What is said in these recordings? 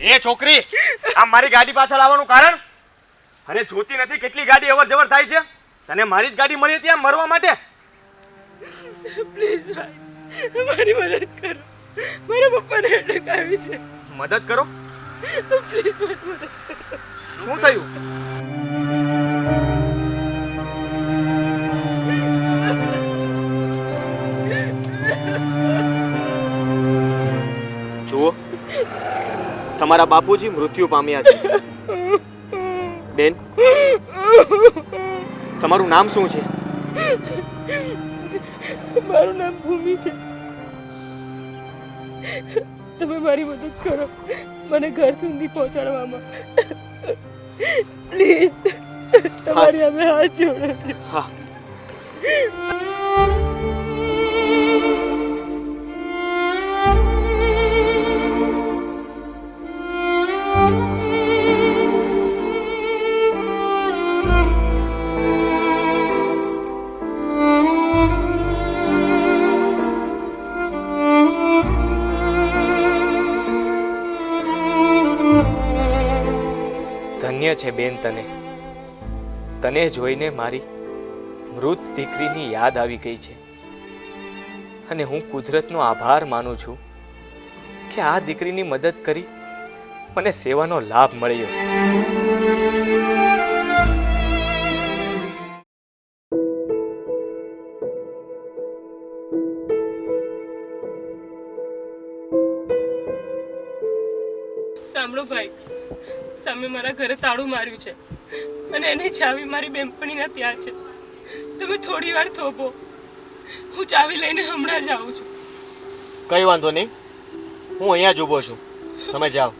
એ છોકરી આ મારી ગાડી પાછળ આવવાનું કારણ? અરે જોતી નથી કેટલી ગાડી અવર જવર થાય છે? તને મારી જ ગાડી મળી હતી આમ મરવા માટે? પ્લીઝ મારી મદદ કરો. મારા પપ્પાને એટેક આવી છે. મદદ કરો? પ્લીઝ મદદ કરો. શું થયું? તમારા બાપુજી મૃત્યુ પામ્યા છે. બેન તમારું નામ શું છે? મારું નામ ભૂમિ છે. તમે મારી મદદ કરો. મને ઘર સુધી પહોંચાડવામાં. પ્લીઝ તમારી અમે હાથ જોડો હા. છે બેન તને. તને જોઈને મારી મૃત દીકરીની યાદ આવી ગઈ છે. અને હું કુદરતનો આભાર માનું છું કે આ દીકરીની મદદ કરી મને સેવાનો લાભ મળ્યો. સાંભળો ભાઈ સામે મારા ઘરે તાળું માર્યું છે. અને એની ચાવી મારી બેનપણીના ત્યાં છે. તમે થોડી વાર થોભો. હું ચાવી લઈને હમણાં જ આવું છું. કઈ વાંધો નહીં. હું અહીંયા જ ઊભો છું. તમે જાઓ.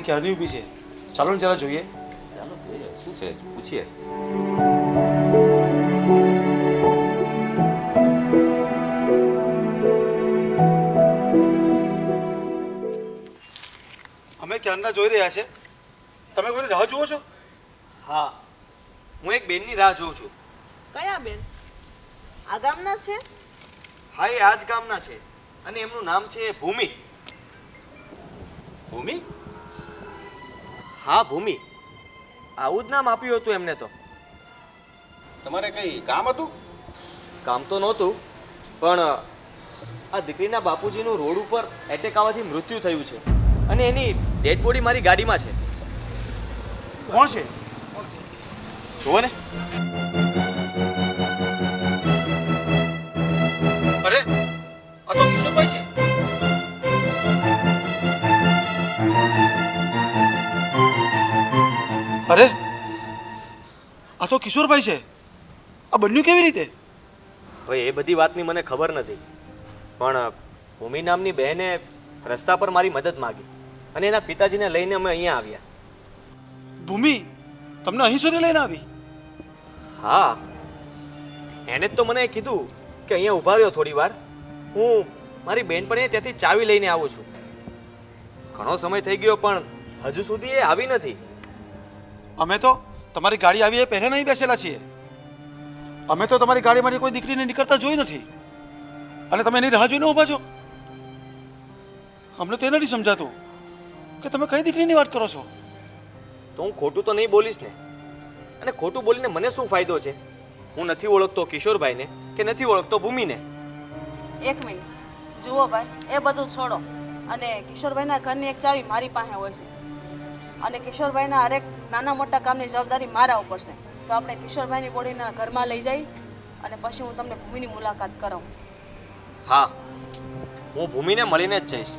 ગાડી ક્યારની ઊભી છે? ચાલો ને જરા જોઈએ. ચાલો જોઈએ. શું છે? પૂછીએ. અમે ક્યારના જોઈ રહ્યા છે? તમે કોઈની રાહ જુઓ છો? હા. હું એક બેનની રાહ જોઉં છું. કયા બેન? આ ગામના છે? હા એ આ જ ગામના છે. અને એમનું નામ છે ભૂમિ. ભૂમિ? હા ભૂમિ. આવું જ નામ આપ્યું હતું એમને તો. તમારે કઈ કામ હતું? કામ તો નહોતું પણ આ દીકરીના બાપુજીનું રોડ ઉપર એટેક આવવાથી મૃત્યુ થયું છે. અને એની ડેડ બોડી મારી ગાડીમાં છે. કોણ છે? જુઓ ને. અરે આ તો કિશોરભાઈ છે. અરે આ તો કિશોરભાઈ છે. આ બન્યું કેવી રીતે? હવે એ બધી વાતની મને ખબર નથી. પણ ભૂમિ નામની બહેને રસ્તા પર મારી મદદ માગી અને એના પિતાજીને લઈને અમે અહીંયા આવ્યા. ભૂમિ તમને અહીં સુધી લઈને આવી? હા. એને જ તો મને કીધું કે અહીંયા ઊભા રહ્યો થોડી વાર. હું મારી બેનપણીએ ત્યાંથી ચાવી લઈને આવું છું. ઘણો સમય થઈ ગયો પણ હજુ સુધી એ આવી નથી. અમે તો તમારી ગાડી આવી એ પહેલા નહીં બેસેલા છીએ. અમે તો તમારી ગાડીમાંથી કોઈ દીકરીને નીકળતા જોઈ નથી. અને તમે એની રાહ જોઈને ઊભા છો. અમને તો એ નથી સમજાતું કે તમે કઈ દીકરીની વાત કરો છો. તો હું ખોટું તો નહીં બોલીશ ને? અને ખોટું બોલીને મને શું ફાયદો છે? હું નથી ઓળખતો કિશોરભાઈને કે નથી ઓળખતો ભૂમિને. એક મિનિટ. જુઓ ભાઈ એ બધું છોડો. અને કિશોરભાઈના ઘરની એક ચાવી મારી પાસે હોય છે. અને કિશોરભાઈના હરેક નાના મોટા કામની જવાબદારી મારા ઉપર છે. તો આપણે કિશોરભાઈની બોડીના ઘરમાં લઈ જઈ અને પછી હું તમને ભૂમિની મુલાકાત કરાવું. હા, હું ભૂમિને મળીને જ જઈશ.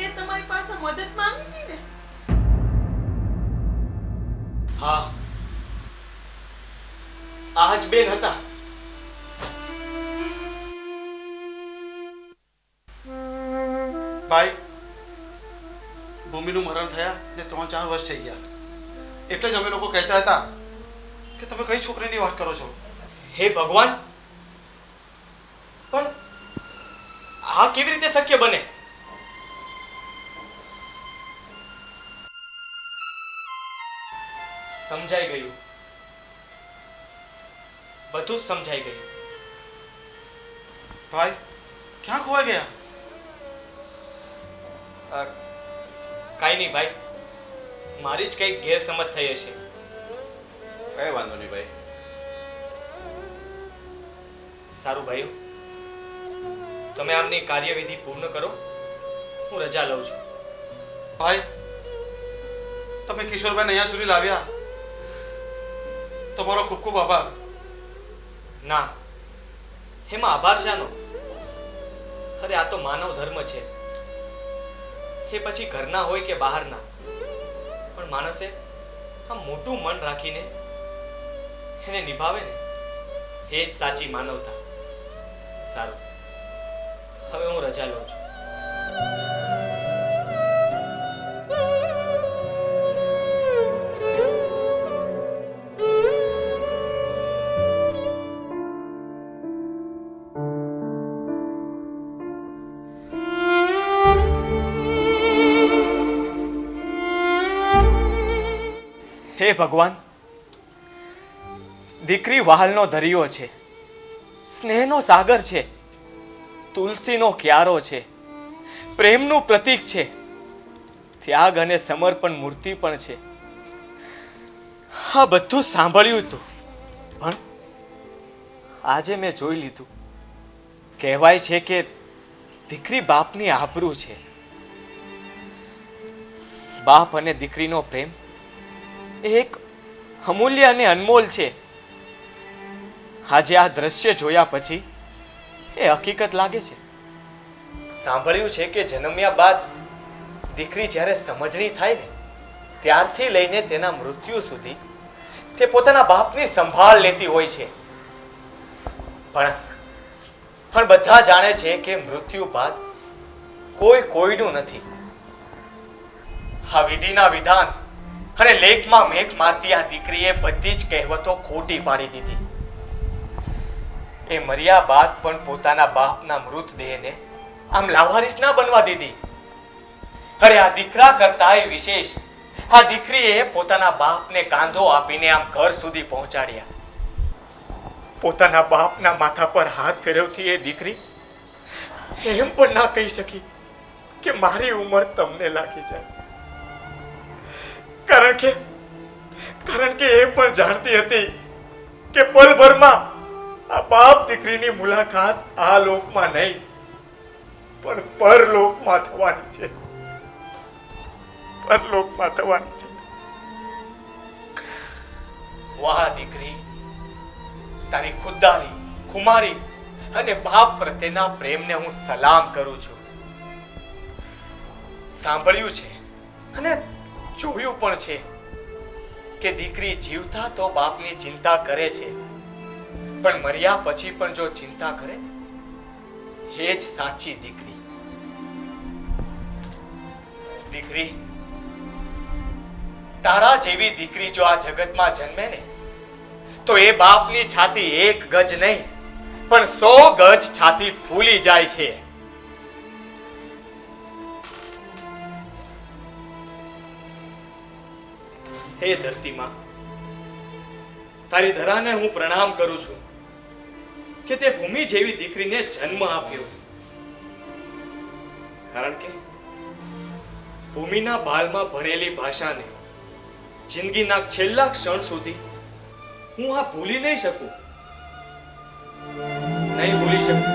આ દીકરીએ તમારી પાસે મદદ માંગી હતી ને? હા. આજ બેન હતા. ભાઈ ભૂમિનું મરણ થયા ને ત્રણ ચાર વર્ષ થઈ ગયા. એટલે જ અમે લોકો કહેતા હતા કે તમે કઈ છોકરીની વાત કરો છો? હે ભગવાન પણ આ કેવી રીતે શક્ય બને? સમજાઈ ગયું. બધું જ સમજાઈ ગયું. ભાઈ ક્યાં ખોવાઈ ગયા? કાંઈ નહીં ભાઈ. મારી જ કંઈક ગેરસમજ થઈ હશે. કઈ વાંધો નહીં ભાઈ. સારું ભાઈઓ તમે આમની કાર્યવિધિ પૂર્ણ કરો. હું રજા લઉં છું. ભાઈ તમે કિશોરભાઈને અહીંયા સુધી લાવ્યા? તમારો ખૂબ ખૂબ આભાર. ના. એમાં આભાર શાનો. અરે, આ તો માનવ ધર્મ છે. એ પછી ઘરના હોય કે બહારના. પણ માણસે આમ મોટું મન રાખીને એને નિભાવે ને, એ જ સાચી માનવતા. સારું. હવે હું રજા લઉં છું. ભગવાન? દીકરી વહાલનો દરિયો છે, સ્નેહનો સાગર છે, તુલસીનો ક્યારો છે, પ્રેમનું પ્રતીક છે, ત્યાગ અને સમર્પણ મૂર્તિ પણ છે. આ બધું સાંભળ્યું તું. પણ આજે મેં જોઈ લીધું. કહેવાય છે કે દીકરી બાપની આબરૂ છે. બાપ અને દીકરીનો પ્રેમ એક અમૂલ્ય અને અનમોલ છે. આજે આ દ્રશ્ય જોયા પછી એ હકીકત લાગે છે. સાંભળ્યું છે કે જન્મ્યા બાદ દીકરી જ્યારે સમજણી થાય ને, ત્યારથી લઈને તેના મૃત્યુ સુધી તે પોતાના બાપની સંભાળ લેતી હોય છે. પણ પણ બધા જાણે છે કે મૃત્યુ બાદ કોઈ કોઈનું નથી. આ વિધિના વિધાન અને લેકમાં મેઘ મારતી આ દીકરીએ બધી જ કહેવતો ખોટી પાડી દીધી. એ મર્યા બાદ પણ પોતાના બાપના મૃતદેહને આમ લાવારીસ ના બનવા દીધી. અરે આ દીકરા કરતા વિશેષ. આ દીકરીએ પોતાના બાપને કાંધો આપીને આમ ઘર સુધી પહોંચાડ્યા. પોતાના બાપના માથા પર હાથ ફેરવતી એ દીકરી એમ પણ ના કહી શકી કે મારી ઉંમર તમને લાગી જાય. કારણ કે કારણ કે એ પણ જાણતી હતી કે પલભરમાં આ બાપ દીકરીની મુલાકાત આ લોકમાં નહીં, પણ પરલોકમાં થવાની છે. પરલોકમાં થવાની છે. વાહ દીકરી, તારી ખુદદારી, ખુમારી અને બાપ પ્રત્યેના પ્રેમને હું સલામ કરું છું. સાંભળ્યું છે અને જોયું પણ છે કે દીકરી જીવતા તો બાપની ચિંતા કરે છે, પણ મર્યા પછી પણ જો ચિંતા કરે, એ જ સાચી દીકરી. દીકરી, તારા જેવી દીકરી જો આ જગતમાં જન્મે ને, તો એ બાપની છાતી એક ગજ નહીં, પણ સો ગજ છાતી ફૂલી જાય છે. હે ધરતી માં તારી ધરાને હું પ્રણામ કરું છું કે તે ભૂમિ જેવી દીકરીને જન્મ આપ્યો. કારણ કે ભૂમિના બાલમાં ભણેલી ભાષાને જિંદગીના છેલ્લા ક્ષણ સુધી હું આ ભૂલી નહીં શકું. નહીં ભૂલી શકું.